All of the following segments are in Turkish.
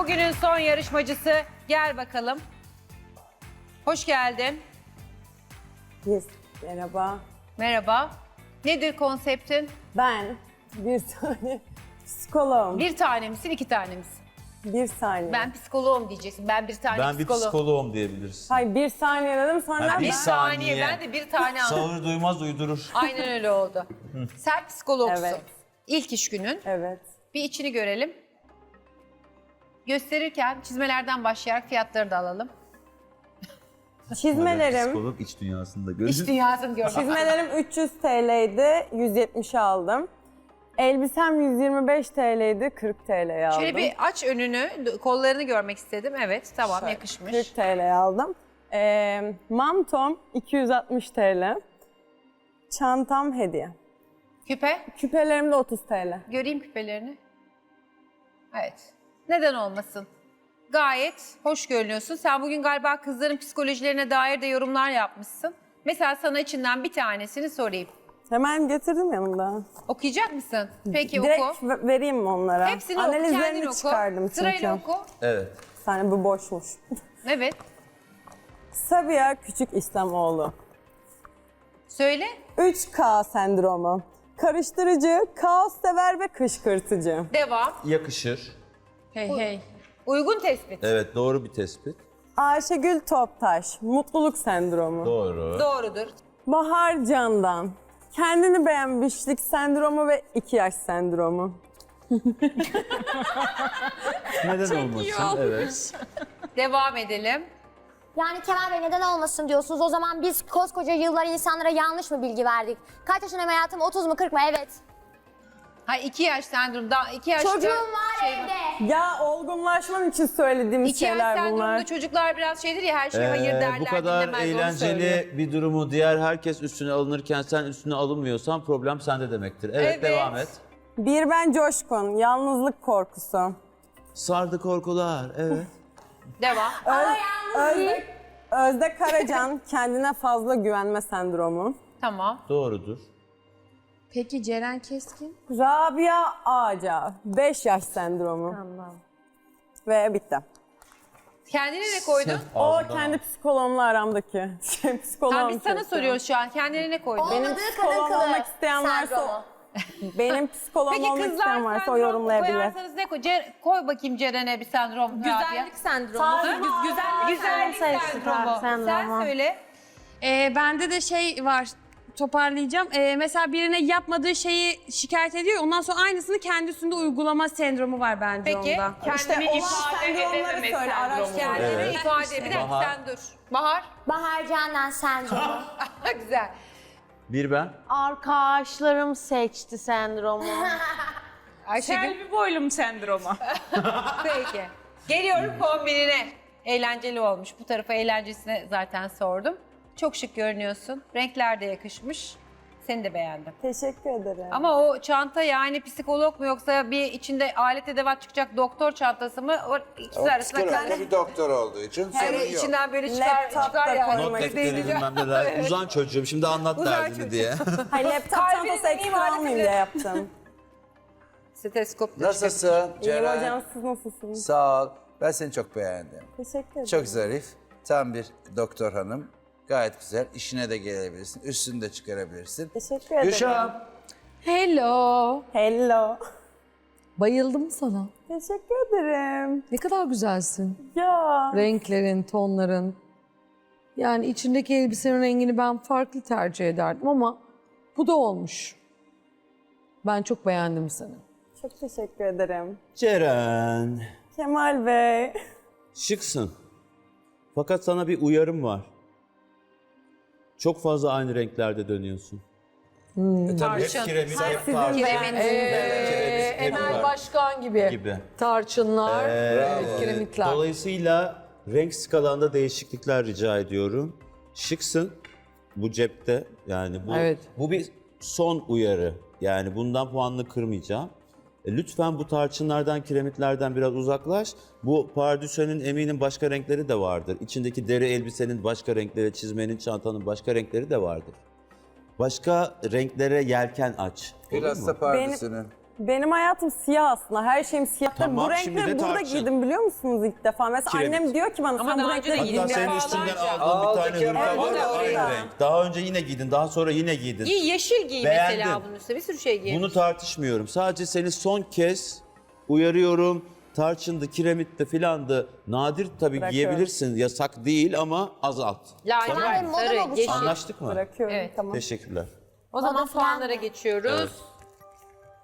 Bugünün son yarışmacısı gel bakalım. Hoş geldin. Yes, merhaba. Merhaba. Nedir konseptin? Ben bir tane psikoloğum. Bir, Bir tane misin, iki tane misin? saniye. Ben psikoloğum diyeceksin. Ben bir tane Ben bir psikoloğum. psikoloğum diyebilirsin. Hayır bir saniye dedim sonra Ha, bir bir ben... saniye. saniye. Ben de bir tane aldım. Sağır duymaz uydurur. Aynen öyle oldu. Sen psikologsun. Evet. İlk iş günün. Evet. Bir içini görelim. Gösterirken çizmelerden başlayarak fiyatları da alalım. Çizmelerim, Psikolog iç dünyasında görür. İç dünyasını görmek. çizmelerim 300 TL'ydi, 170 aldım. Elbisem 125 TL'ydi, 40 TL'ye aldım. Şöyle bir aç önünü, kollarını görmek istedim. Evet, tamam Şöyle, yakışmış. 40 TL'ye aldım. Ee, mantom 260 TL. Çantam hediye. Küpe, Küpelerim de 30 TL. göreyim küpelerini. Evet. Neden olmasın? Gayet hoş görünüyorsun. Sen bugün galiba kızların psikolojilerine dair de yorumlar yapmışsın. Mesela sana içinden bir tanesini sorayım. Hemen getirdim yanımda. Okuyacak mısın? Peki Direkt oku. ve- vereyim mi onlara? Hepsini oku, Analizlerini kendin oku. çıkardım çünkü. Sırayla oku. Evet. Tane bu boşmuş. Evet. Sabiha Küçük İslamoğlu. Söyle. 3K sendromu. Karıştırıcı, kaos sever ve kışkırtıcı. Devam. Yakışır. Hey hey. Uygun tespit. Evet doğru bir tespit. Ayşegül Toptaş, mutluluk sendromu. Doğru. Doğrudur. Bahar Candan, kendini beğenmişlik sendromu ve 2 yaş sendromu. Neden olmasın? Evet. Devam edelim. Yani Kemal Bey neden olmasın diyorsunuz. O zaman biz koskoca yıllar insanlara yanlış mı bilgi verdik? Kaç yaşındayım hayatım? 30 mu 40 mu? Evet. Ha iki yaş sendrom. Daha iki yaş Çocuğum var şey evde. Ya olgunlaşman için söylediğimiz İki yaş şeyler bunlar. çocuklar biraz şeydir ya her şeye hayır Ee, derler bu kadar dinlemez onu söylüyor. eğlenceli bir durumu diğer herkes üstüne alınırken sen üstüne alınmıyorsan problem sende demektir. Evet, Evet. devam et. Bir ben coşkun, yalnızlık korkusu. Sardı korkular. Evet. Devam. Özde, Özde Karacan, kendine fazla güvenme sendromu. Tamam. Doğrudur. Peki Ceren Keskin? Rabia Ağaca, 5 yaş sendromu. Ve bitti. Kendine ne koydun? O kendi psikoloğumla aramdaki. Şey, psikoloğum Tamam biz sana soruyoruz şu an. Kendine ne koydun? Benim Olmadığı psikoloğum kılı olmak isteyen varsa sendromu. benim psikoloğum Peki olmak kızlar isteyen varsa o sendrom yorumlayabilir. koyarsanız ne koy? Cer- koy bakayım Ceren'e bir sendrom. Rabia. Güzellik sendromu. Güzellik, güzellik sendromu. Sen söyle. Ee, bende de şey var toparlayacağım. Ee, mesela birine yapmadığı şeyi şikayet ediyor. Ondan sonra aynısını kendi üstünde uygulama sendromu var bence Peki. onda. Kendini olan ifade sendromları söyle, sendromu. araştır. Kendini Evet. ifade. Bir dakika Bahar. sen dur. Bahar. Bahar Candan sendromu. Güzel. Bir ben. Arkadaşlarım seçti sendromu. Ayşegül. Selvi boylum sendromu. Peki. Geliyorum kombinine. Eğlenceli olmuş. Bu tarafa eğlencesine zaten sordum. Çok şık görünüyorsun. Renkler de yakışmış. Seni de beğendim. Teşekkür ederim. Ama o çanta yani psikolog mu yoksa bir içinde alet edevat çıkacak doktor çantası mı? O ikisi O arasında psikolog kaldı. bir doktor olduğu için sorun yok. içinden böyle çıkar, Laptop çıkar da ya. koymak Not defteri Değil. bilmem neler. Uzan çocuğum şimdi anlat Uzan derdini çocuğum. diye. Hayır laptop Kalbinin çantası bile- diye yaptım. Stetoskop da Nasılsın İyiyim Ceren? hocam siz nasılsınız? Sağ ol. Ben seni çok beğendim. Teşekkür ederim. Çok zarif. Tam bir doktor hanım. Gayet güzel. İşine de gelebilirsin. Üstünü de çıkarabilirsin. Teşekkür ederim. Gülşah. Hello. Hello. Bayıldım sana. Teşekkür ederim. Ne kadar güzelsin. Ya. Renklerin, tonların. Yani içindeki elbisenin rengini ben farklı tercih ederdim ama bu da olmuş. Ben çok beğendim seni. Çok teşekkür ederim. Ceren. Kemal Bey. Şıksın. Fakat sana bir uyarım var. Çok fazla aynı renklerde dönüyorsun. E, tabii hep kiremit, hep tarz. Kiremit. Kiremit, hep Emel var Başkan gibi. gibi. Tarçınlar, evet, Ee, kiremitler. Dolayısıyla renk skalanda değişiklikler rica ediyorum. Şıksın bu cepte yani bu Evet. bu bir son uyarı. Yani bundan puanını kırmayacağım. E, Lütfen bu tarçınlardan, kiremitlerden biraz uzaklaş. Bu pardüsenin eminim başka renkleri de vardır. İçindeki deri elbisenin başka renkleri, çizmenin, çantanın başka renkleri de vardır. Başka renklere yelken aç. Biraz da pardesünün. Benim hayatım siyah aslında. Her şeyim siyah. Tabii Tamam, bu şimdi de renkleri burada tartışın. giydim biliyor musunuz ilk defa? Mesela Kiremit. annem diyor ki bana Ama sen bu daha önce de renkleri giydim. Hatta senin Defalarca. üstünden aldığın bir tane hırka var ya aynı renk. Daha önce yine giydin, daha sonra yine giydin. Giy yeşil giy Beğendim. mesela bunun üstüne bir sürü şey giy. Bunu tartışmıyorum. Sadece seni son kez uyarıyorum. Tarçındı, kiremitti filandı. Nadir tabii Bırakıyorum. giyebilirsin. Yasak değil ama azalt. Lacivert, moda sarı, yeşil. şu an? Anlaştık mı? Bırakıyorum Evet. tamam. Teşekkürler. O zaman puanlara geçiyoruz.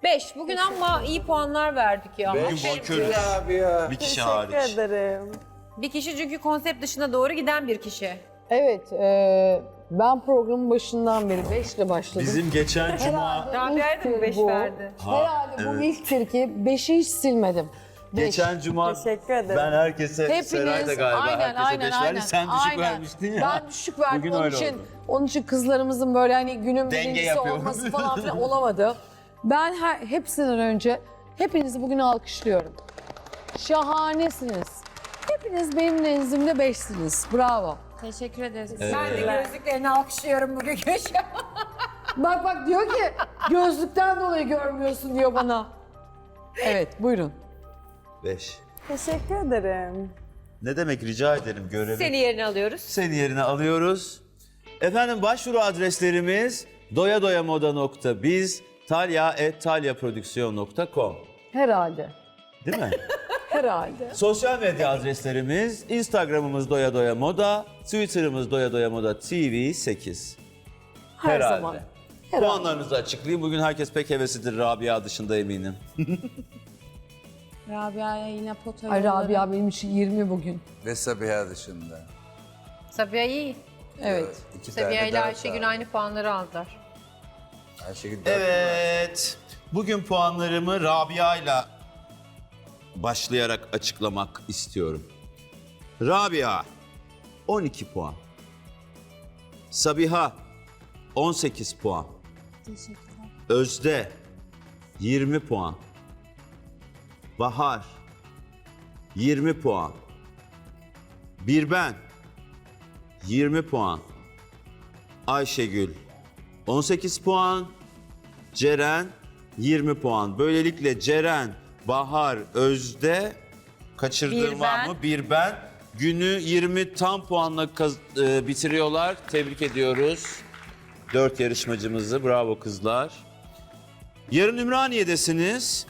5. Bugün ama iyi puanlar verdik ya. Bugün bonkörüz. Abi ya. Bir kişi Teşekkür hariç. ederim. Bir kişi çünkü konsept dışına doğru giden bir kişi. Evet, e, ben programın başından beri 5 ile başladım. Bizim geçen cuma, Rabia'ya da mı 5 bu. verdi? Herhalde bu ilktir ki 5'i hiç silmedim. Beş. geçen cuma Teşekkür ederim. ben herkese, Hepiniz Seray da galiba aynen herkese aynen beş aynen. verdi. Sen düşük aynen. vermiştin ya. Ben düşük verdim Bugün onun öyle için. oldu. Onun için kızlarımızın böyle hani günün Denge birincisi yapıyor. olması falan filan olamadı. Ben her, hepsinden önce hepinizi bugün alkışlıyorum. Şahanesiniz. Hepiniz benim nezdimde beşsiniz. Bravo. Teşekkür ederiz. Ben de gözlüklerini alkışlıyorum bugün köşe. Bak bak diyor ki gözlükten dolayı görmüyorsun diyor bana. Evet buyurun. Beş. Teşekkür ederim. Ne demek rica ederim görelim. Seni yerine alıyoruz. Seni yerine alıyoruz. Efendim başvuru adreslerimiz doyadoyamoda.biz, talya.talyaprodüksiyon.com Herhalde. Değil mi? Herhalde. Sosyal medya adreslerimiz Instagram'ımız doya doya moda, Twitter'ımız doya doya moda TV 8. Her Herhalde. zaman. Herhalde. Puanlarınızı açıklayayım. Bugün herkes pek heveslidir Rabia dışında eminim. Rabia'ya yine pota Ay. Rabia benim için 20 bugün. Ve Sabiha dışında. Sabiha iyi. Evet. İki Sabiha tane ile daha Ayşegül sağ. aynı puanları aldılar. Ayşegül dört Evet. Bugün puanlarımı Rabia ile başlayarak açıklamak istiyorum. Rabia 12 puan. Sabiha 18 puan. Teşekkürler. Özde 20 puan. Bahar 20 puan. Birben 20 puan. Ayşegül 18 puan. Ceren 20 puan. Böylelikle Ceren, Bahar, Özde kaçırdığım Bir var ben. mı? Bir ben. Günü 20 tam puanla kaz- e, bitiriyorlar. Tebrik ediyoruz. Dört yarışmacımızı. Bravo kızlar. Yarın Ümraniye'desiniz.